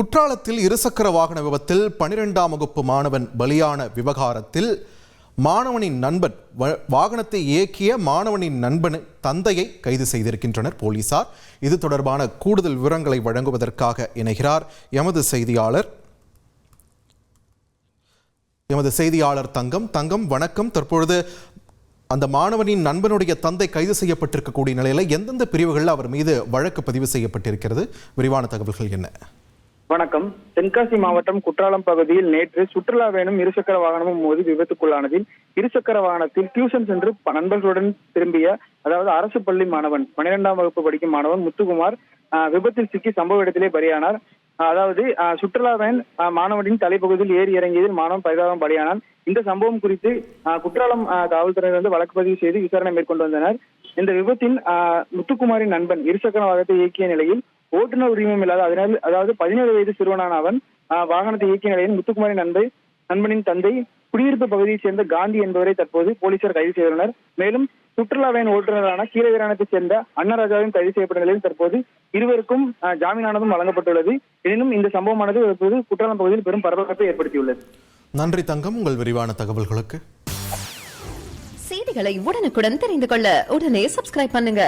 குற்றாலத்தில் இருசக்கர வாகன விபத்தில் பனிரெண்டாம் வகுப்பு மாணவன் பலியான விவகாரத்தில் மாணவனின் நண்பன் வ- வாகனத்தை இயக்கிய மாணவனின் நண்பன் தந்தையை கைது செய்திருக்கின்றனர் போலீசார். இது தொடர்பான கூடுதல் விவரங்களை வழங்குவதற்காக இணைகிறார் எமது செய்தியாளர் எமது செய்தியாளர் தங்கம். தங்கம் வணக்கம். தற்பொழுது அந்த மாணவனின் நண்பனுடைய தந்தை கைது செய்யப்பட்டிருக்கக்கூடிய நிலையில் எந்தெந்த பிரிவுகளில் அவர் மீது வழக்கு பதிவு செய்யப்பட்டிருக்கிறது? விரிவான தகவல்கள் என்ன? வணக்கம். தென்காசி மாவட்டம் குற்றாலம் பகுதியில் நேற்று சுற்றுலா வேணும் இருசக்கர வாகனமும் மோதி விபத்துக்குள்ளானதில் இருசக்கர வாகனத்தில் டியூஷன் சென்று நண்பர்களுடன் திரும்பிய அதாவது அரசு பள்ளி மாணவன் பனிரெண்டாம் வகுப்பு படிக்கும் மாணவன் முத்துக்குமார் விபத்தில் சிக்கி சம்பவ இடத்திலே பலியானார். அதாவது ஆஹ், சுற்றுலா வேன் ஆஹ், மாணவனின் தலைப்பகுதியில் ஏறி இறங்கியதில் மாணவன் பரிதாபம் பலியானான். இந்த சம்பவம் குறித்து ஆஹ், குற்றாலம் காவல்துறையினர் வந்து வழக்கு பதிவு செய்து விசாரணை மேற்கொண்டு வந்தனர். இந்த விபத்தில் ஆஹ், முத்துக்குமாரின் நண்பன் இருசக்கர வாகனத்தை இயக்கிய நிலையில் ஓட்டுநர் உரிமம் இல்லாத அதனால் அதாவது பதினேழு வயது சிறுவனான அவன் வாகனத்தை இயக்கிய நிலையில் முத்துக்குமாரின் நண்பை நண்பனின் தந்தை குடியிருப்பு பகுதியைச் சேர்ந்த காந்தி என்பவரை தற்போது போலீசார் கைது செய்துள்ளனர். மேலும் சுற்றுலா வேன் ஓட்டுநரான கீழகிரானத்தைச் சேர்ந்த அன்னராஜாவும் கைது செய்யப்பட்ட நிலையில் தற்போது இருவருக்கும் ஜாமீனானதும் வழங்கப்பட்டுள்ளது. எனினும் இந்த சம்பவமானது தற்போது குற்றாலம் பகுதியில் பெரும் பரபரப்பை ஏற்படுத்தியுள்ளது. நன்றி தங்கம். உங்கள் விரிவான தகவல்களுக்கு. செய்திகளை உடனுக்குடன் தெரிந்து கொள்ள உடனே சப்ஸ்கிரைப் பண்ணுங்க.